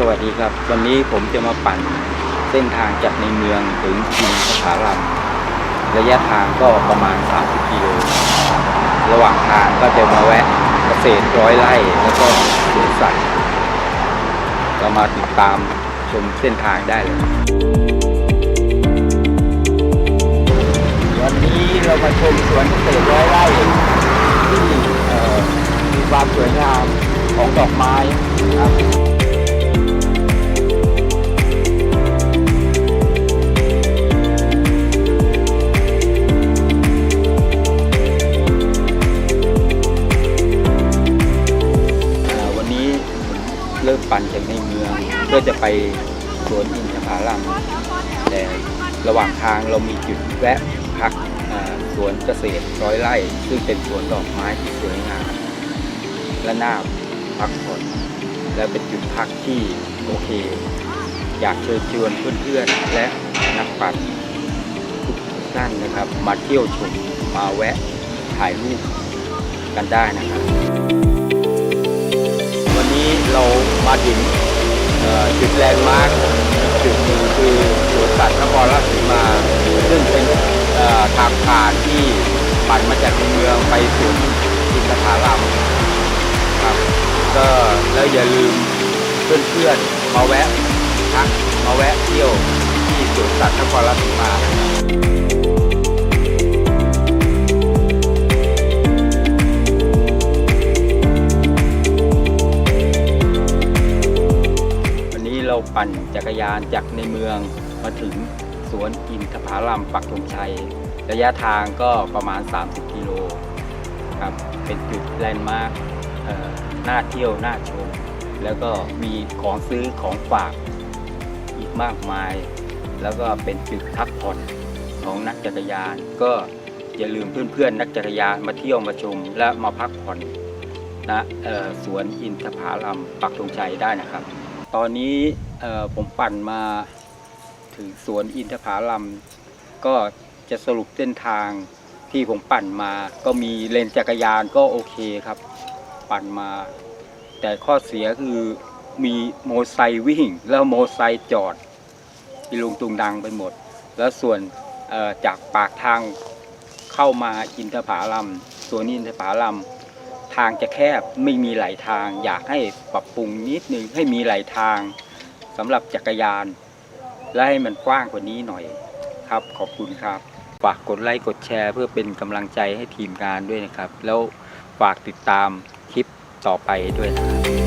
สวัสดีครับ วันนี้ผมจะมาปั่นเส้นทางจากในเมืองถึงอินทผลัมระยะทางก็ประมาณ 30 กิโล ระหว่างทางก็จะมาแวะเกษตรร้อยไร่แล้วก็สวนสัตว์เรามาติดตามชมเส้นทางได้เลย วันนี้เรามาชมสวนเกษตรร้อยไร่ที่มีความสวยงามของดอกไม้ครับ ปั่นจากในเมืองเพื่อจะไปสวนอินทผลัมแต่ระหว่างทางเรามีจุดแวะพักสวนเกษตรร้อยไร่ ซึ่งเป็นสวนดอกไม้ที่สวยงามและน่าพักผ่อนและเป็นจุดพักที่โอเค อยากเชิญชวนเพื่อนๆ และนักปั่นทุกท่านนะครับ มาเที่ยวชมมาแวะถ่ายรูปกันได้นะครับ เรามาถึงจุดแลนด์มาร์คจุดหนึ่งคือสวนสัตว์นครราชสีมา ซึ่งเป็นทางผ่านที่ปั่นมาจากเมืองไปสวนอินทผลัมครับก็แล้วอย่าลืมเพื่อนๆมาแวะพักมาแวะเที่ยวที่สวนสัตว์นครราชสีมา ปั่นจักรยานจากในเมืองมาถึงสวนอินทผลัมปักธงชัย ระยะทางก็ประมาณ 30 กิโลครับเป็นจุดแลนด์มาร์คน่าเที่ยวน่าชม แล้วก็มีของซื้อของฝากอีกมากมาย แล้วก็เป็นจุดพักผ่อนของนักจักรยาน ก็อย่าลืมเพื่อนๆ นักจักรยานมาเที่ยวมาชม และมาพักผ่อนนะสวนอินทผลัมปักธงชัยได้นะครับ ตอนนี้ผมปั่นมาถึงสวนอินทผลัม ก็จะสรุปเส้นทางที่ผมปั่นมา ก็มีเลนจักรยานก็โอเคครับ ปั่นมา แต่ข้อเสียคือมีโมไซค์วิ่ง แล้วโมไซค์จอดอีลุงตุงดังไปหมด แล้วส่วนจากปากทางเข้ามาอินทผลัมสวนอินทผลัม ทางจะแคบไม่มีไหลทาง อยากให้ปรับปรุงนิดนึงให้มีไหลทางสำหรับจักรยาน และให้มันกว้างกว่านี้หน่อยครับ ขอบคุณครับ ฝากกดไลค์กดแชร์ เพื่อเป็นกำลังใจให้ทีมงานด้วยนะครับ แล้วฝากติดตามคลิปต่อไปด้วยนะครับ